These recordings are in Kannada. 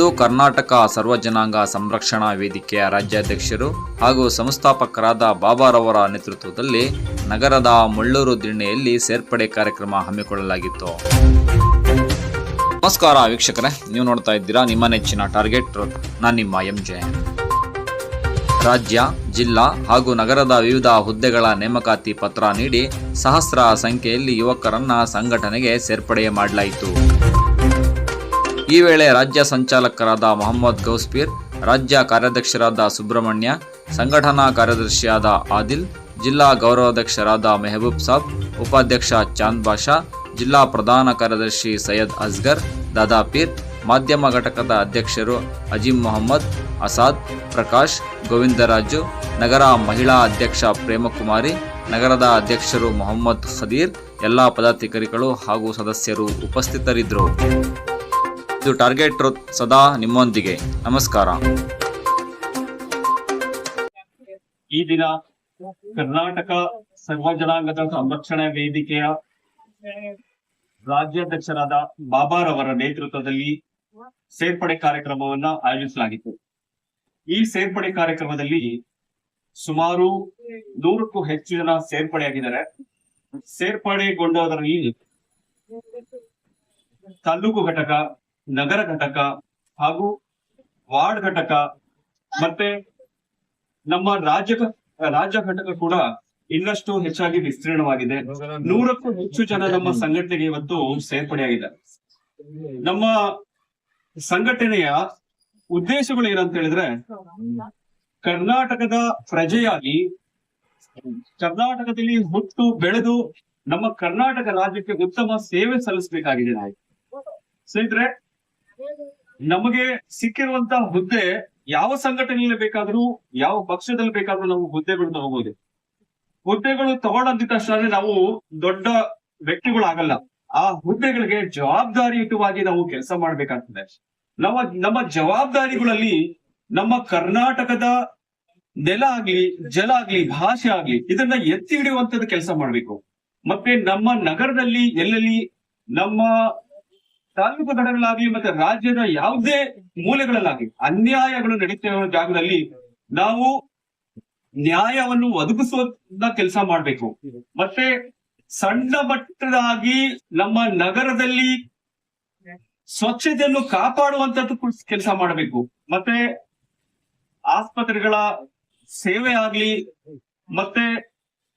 ಎಂದು ಕರ್ನಾಟಕ ಸರ್ವಜನಾಂಗ ಸಂರಕ್ಷಣಾ ವೇದಿಕೆಯ ರಾಜ್ಯಾಧ್ಯಕ್ಷರು ಹಾಗೂ ಸಂಸ್ಥಾಪಕರಾದ ಬಾಬಾರವರ ನೇತೃತ್ವದಲ್ಲಿ ನಗರದ ಮುಳ್ಳೂರು ದಿಣ್ಣೆಯಲ್ಲಿ ಸೇರ್ಪಡೆ ಕಾರ್ಯಕ್ರಮ ಹಮ್ಮಿಕೊಳ್ಳಲಾಗಿತ್ತು. ನಮಸ್ಕಾರ ವೀಕ್ಷಕರೇ, ನೀವು ನೋಡ್ತಾ ಇದ್ದೀರಾ ನಿಮ್ಮ ನೆಚ್ಚಿನ ಟಾರ್ಗೆಟ್ ನಾನು ನಿಮ್ಮ ಎಂ ಜೆ. ರಾಜ್ಯ, ಜಿಲ್ಲಾ ಹಾಗೂ ನಗರದ ವಿವಿಧ ಹುದ್ದೆಗಳ ನೇಮಕಾತಿ ಪತ್ರ ನೀಡಿ ಸಹಸ್ರ ಸಂಖ್ಯೆಯಲ್ಲಿ ಯುವಕರನ್ನ ಸಂಘಟನೆಗೆ ಸೇರ್ಪಡೆ ಮಾಡಲಾಯಿತು. ಈ ವೇಳೆ ರಾಜ್ಯ ಸಂಚಾಲಕರಾದ ಮೊಹಮ್ಮದ್ ಗೌಸ್ಪೀರ್ ರಾಜ್ಯ ಕಾರ್ಯಾಧ್ಯಕ್ಷರಾದ ಸುಬ್ರಹ್ಮಣ್ಯ, ಸಂಘಟನಾ ಕಾರ್ಯದರ್ಶಿಯಾದ ಆದಿಲ್, ಜಿಲ್ಲಾ ಗೌರವಾಧ್ಯಕ್ಷರಾದ ಮೆಹಬೂಬ್ ಸಾಬ್, ಉಪಾಧ್ಯಕ್ಷ ಚಾಂದ್ ಬಾಷಾ, ಜಿಲ್ಲಾ ಪ್ರಧಾನ ಕಾರ್ಯದರ್ಶಿ ಸೈಯದ್ ಅಸ್ಗರ್ ದಾದಾಪೀರ್ ಮಾಧ್ಯಮ ಘಟಕದ ಅಧ್ಯಕ್ಷರು ಅಜೀಂ ಮೊಹಮ್ಮದ್, ಅಸಾದ್, ಪ್ರಕಾಶ್, ಗೋವಿಂದರಾಜು, ನಗರ ಮಹಿಳಾ ಅಧ್ಯಕ್ಷ ಪ್ರೇಮಕುಮಾರಿ, ನಗರದ ಅಧ್ಯಕ್ಷರು ಮೊಹಮ್ಮದ್ ಖದೀರ್ ಎಲ್ಲ ಪದಾಧಿಕಾರಿಗಳು ಹಾಗೂ ಸದಸ್ಯರು ಉಪಸ್ಥಿತರಿದ್ದರು. ಇದು ಟಾರ್ಗೆಟ್ ಟ್ರೂತ್ ಸದಾ ನಿಮ್ಮೊಂದಿಗೆ. ನಮಸ್ಕಾರ. ಈ ದಿನ ಕರ್ನಾಟಕ ಸರ್ವ ಜನಾಂಗದ ಸಂರಕ್ಷಣಾ ವೇದಿಕೆಯ ರಾಜ್ಯಾಧ್ಯಕ್ಷರಾದ ಬಾಬಾರವರ ನೇತೃತ್ವದಲ್ಲಿ ಸೇರ್ಪಡೆ ಕಾರ್ಯಕ್ರಮವನ್ನ ಆಯೋಜಿಸಲಾಗಿತ್ತು. ಈ ಸೇರ್ಪಡೆ ಕಾರ್ಯಕ್ರಮದಲ್ಲಿ ಸುಮಾರು ನೂರಕ್ಕೂ ಹೆಚ್ಚು ಜನ ಸೇರ್ಪಡೆಯಾಗಿದ್ದಾರೆ. ಸೇರ್ಪಡೆಗೊಂಡವರಲ್ಲಿ ತಾಲೂಕು ಘಟಕ ನಗರ ಘಟಕ ಹಾಗೂ ವಾರ್ಡ್ ಘಟಕ ಮತ್ತೆ ನಮ್ಮ ರಾಜ್ಯ ರಾಜ್ಯ ಘಟಕ ಕೂಡ ಇನ್ನಷ್ಟು ಹೆಚ್ಚಾಗಿ ವಿಸ್ತೀರ್ಣವಾಗಿದೆ. ನೂರಕ್ಕೂ ಹೆಚ್ಚು ಜನ ನಮ್ಮ ಸಂಘಟನೆಗೆ ಇವತ್ತು ಸೇರ್ಪಡೆಯಾಗಿದೆ ನಮ್ಮ ಸಂಘಟನೆಯ ಉದ್ದೇಶಗಳು ಏನಂತ ಹೇಳಿದ್ರೆ, ಕರ್ನಾಟಕದ ಪ್ರಜೆಯಾಗಿ ಕರ್ನಾಟಕದಲ್ಲಿ ಹುಟ್ಟು ಬೆಳೆದು ನಮ್ಮ ಕರ್ನಾಟಕ ರಾಜ್ಯಕ್ಕೆ ಉತ್ತಮ ಸೇವೆ ಸಲ್ಲಿಸಬೇಕಾಗಿದೆ ನಾಯಕ. ಸ್ನೇಹಿತರೆ ನಮಗೆ ಸಿಕ್ಕಿರುವಂತ ಹುದ್ದೆ ಯಾವ ಸಂಘಟನೆಯಲ್ಲಿ ಬೇಕಾದ್ರೂ, ಯಾವ ಪಕ್ಷದಲ್ಲಿ ಬೇಕಾದ್ರೂ ನಾವು ಹುದ್ದೆಗಳನ್ನ ಹೋಗೋದು. ಹುದ್ದೆಗಳು ತಗೊಂಡಂತ ತಕ್ಷಣ ನಾವು ದೊಡ್ಡ ವ್ಯಕ್ತಿಗಳಾಗಲ್ಲ. ಆ ಹುದ್ದೆಗಳಿಗೆ ಜವಾಬ್ದಾರಿಯುತವಾಗಿ ನಾವು ಕೆಲಸ ಮಾಡ್ಬೇಕಾಗ್ತದೆ. ನಮ್ಮ ನಮ್ಮ ಜವಾಬ್ದಾರಿಗಳಲ್ಲಿ ನಮ್ಮ ಕರ್ನಾಟಕದ ನೆಲ ಆಗ್ಲಿ, ಜಲ ಆಗ್ಲಿ, ಭಾಷೆ ಆಗ್ಲಿ ಇದನ್ನ ಎತ್ತಿ ಹಿಡಿಯುವಂತದ್ದು ಕೆಲಸ ಮಾಡ್ಬೇಕು. ಮತ್ತೆ ನಮ್ಮ ನಗರದಲ್ಲಿ ಎಲ್ಲೆಲ್ಲಿ ನಮ್ಮ ತಾಲೂಕು ಘಟಕಗಳಾಗ್ಲಿ ಮತ್ತೆ ರಾಜ್ಯದ ಯಾವುದೇ ಮೂಲೆಗಳಲ್ಲಾಗ್ಲಿ ಅನ್ಯಾಯಗಳು ನಡೀತಿರೋ ಜಾಗದಲ್ಲಿ ನಾವು ನ್ಯಾಯವನ್ನು ಒದಗಿಸುವ ಕೆಲಸ ಮಾಡ್ಬೇಕು. ಮತ್ತೆ ಸಣ್ಣ ಮಟ್ಟದಾಗಿ ನಮ್ಮ ನಗರದಲ್ಲಿ ಸ್ವಚ್ಛತೆಯನ್ನು ಕಾಪಾಡುವಂತದ್ದು ಕೆಲಸ ಮಾಡಬೇಕು. ಮತ್ತೆ ಆಸ್ಪತ್ರೆಗಳ ಸೇವೆ ಆಗ್ಲಿ, ಮತ್ತೆ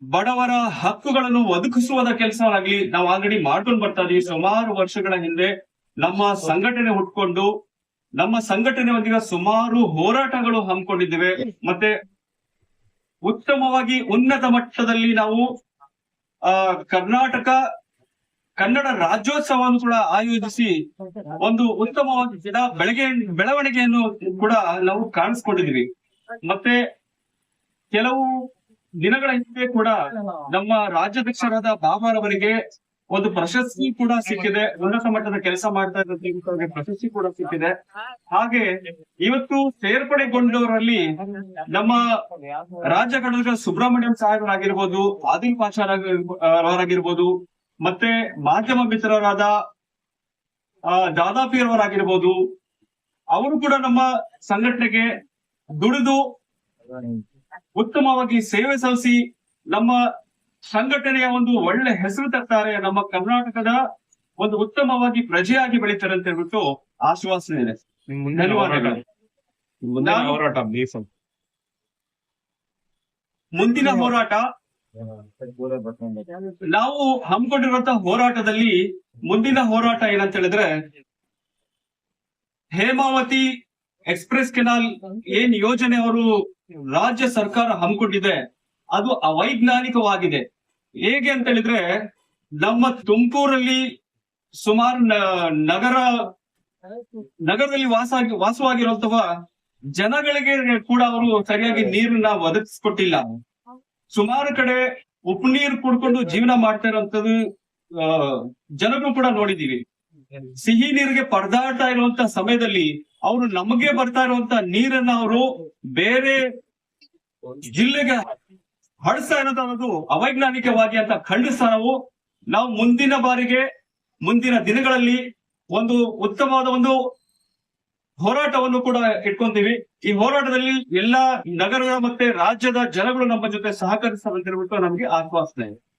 ಬಡವರ ಹಕ್ಕುಗಳನ್ನು ಒದಗಿಸುವುದ ಕೆಲಸವಾಗ್ಲಿ ನಾವು ಆಲ್ರೆಡಿ ಮಾಡ್ಕೊಂಡು ಬರ್ತಾ ಇದೀವಿ. ಸುಮಾರು ವರ್ಷಗಳ ಹಿಂದೆ ನಮ್ಮ ಸಂಘಟನೆ ಹುಟ್ಕೊಂಡು ನಮ್ಮ ಸಂಘಟನೆ ಒಂದಿಗೆ ಸುಮಾರು ಹೋರಾಟಗಳು ಹಮ್ಮಿಕೊಂಡಿದ್ದೇವೆ. ಮತ್ತೆ ಉತ್ತಮವಾಗಿ ಉನ್ನತ ಮಟ್ಟದಲ್ಲಿ ನಾವು, ಆ, ಕರ್ನಾಟಕ, ಕನ್ನಡ ರಾಜ್ಯೋತ್ಸವವನ್ನು ಕೂಡ ಆಯೋಜಿಸಿ ಒಂದು ಉತ್ತಮವಾದ ಬೆಳಗ್ಗೆ ಬೆಳವಣಿಗೆಯನ್ನು ಕೂಡ ನಾವು ಕಾಣಿಸ್ಕೊಂಡಿದೀವಿ ಮತ್ತೆ ಕೆಲವು ದಿನಗಳ ಹಿಂದೆ ಕೂಡ ನಮ್ಮ ರಾಜ್ಯಾಧ್ಯಕ್ಷರಾದ ಬಾಬಾರವರಿಗೆ ಒಂದು ಪ್ರಶಸ್ತಿ ಕೂಡ ಸಿಕ್ಕಿದೆ. ಉನ್ನತ ಮಟ್ಟದ ಕೆಲಸ ಮಾಡ್ತಾ ಇರೋದ್ರಿಗೆ ಪ್ರಶಸ್ತಿ ಕೂಡ ಸಿಕ್ಕಿದೆ. ಹಾಗೆ ಇವತ್ತು ಸೇರ್ಪಡೆಗೊಂಡವರಲ್ಲಿ ನಮ್ಮ ರಾಜ್ಯ ಘಟಕದ ಸುಬ್ರಹ್ಮಣ್ಯಂ ಸಾಹೇಬರಾಗಿರ್ಬೋದು, ಆದಿಲ್ ಅವರಾಗಿರ್ಬೋದು, ಮತ್ತೆ ಮಾಧ್ಯಮ ಮಿತ್ರರಾದ ಅವರಾಗಿರ್ಬೋದು, ಅವರು ಕೂಡ ನಮ್ಮ ಸಂಘಟನೆಗೆ ದುಡಿದು ಉತ್ತಮವಾಗಿ ಸೇವೆ ಸಲ್ಲಿಸಿ ನಮ್ಮ ಸಂಘಟನೆಯ ಒಂದು ಒಳ್ಳೆ ಹೆಸರು ತರ್ತಾರೆ. ನಮ್ಮ ಕರ್ನಾಟಕದ ಒಂದು ಉತ್ತಮವಾಗಿ ಪ್ರಜೆಯಾಗಿ ಬೆಳೀತಾರೆ ಅಂತ ಹೇಳ್ಬಿಟ್ಟು ಆಶ್ವಾಸನೆ ಇದೆ. ಮುಂದಿನ ಹೋರಾಟ. ನಾವು ಹಮ್ಮಿಕೊಂಡಿರುವಂತಹ ಹೋರಾಟದಲ್ಲಿ ಮುಂದಿನ ಹೋರಾಟ ಏನಂತ ಹೇಳಿದ್ರೆ ಹೇಮಾವತಿ ಎಕ್ಸ್ಪ್ರೆಸ್ ಕೆನಾಲ್ ಏನ್ ಯೋಜನೆ ಅವರು ರಾಜ್ಯ ಸರ್ಕಾರ ಹಮ್ಮಿಕೊಂಡಿದೆ, ಅದು ಅವೈಜ್ಞಾನಿಕವಾಗಿದೆ. ಹೇಗೆ ಅಂತ ಹೇಳಿದ್ರೆ, ನಮ್ಮ ತುಮಕೂರಲ್ಲಿ ಸುಮಾರು ನಗರ, ನಗರದಲ್ಲಿ ವಾಸ, ವಾಸವಾಗಿರುವಂತಹ ಜನಗಳಿಗೆ ಕೂಡ ಅವರು ಸರಿಯಾಗಿ ನೀರನ್ನ ಒದಗಿಸ್ಕೊಟ್ಟಿಲ್ಲ. ಸುಮಾರು ಕಡೆ ಉಪ್ಪು ನೀರು ಕುಡ್ಕೊಂಡು ಜೀವನ ಮಾಡ್ತಾ ಇರುವಂತದ್ದು ಜನರು ಕೂಡ ನೋಡಿದೀವಿ ಸಿಹಿ ನೀರಿಗೆ ಪರದಾಟ ಇರುವಂತ ಸಮಯದಲ್ಲಿ ಅವರು ನಮಗೆ ಬರ್ತಾ ಇರುವಂತ ನೀರನ್ನ ಅವರು ಬೇರೆ ಜಿಲ್ಲೆಗೆ ಹಡಿಸ್ತಾ ಅನ್ನೋದು ಅವೈಜ್ಞಾನಿಕವಾಗಿ ಅಂತ ಖಂಡಿಸ್ತಾ ನಾವು. ನಾವು ಮುಂದಿನ ಬಾರಿಗೆ, ಮುಂದಿನ ದಿನಗಳಲ್ಲಿ ಒಂದು ಉತ್ತಮವಾದ ಒಂದು ಹೋರಾಟವನ್ನು ಕೂಡ ಇಟ್ಕೊಂತೀವಿ. ಈ ಹೋರಾಟದಲ್ಲಿ ಎಲ್ಲಾ ನಗರದ ಮತ್ತೆ ರಾಜ್ಯದ ಜನಗಳು ನಮ್ಮ ಜೊತೆ ಹೇಳ್ಬಿಟ್ಟು ನಮ್ಗೆ ಆಶ್ವಾಸನೆ. ಇದೆ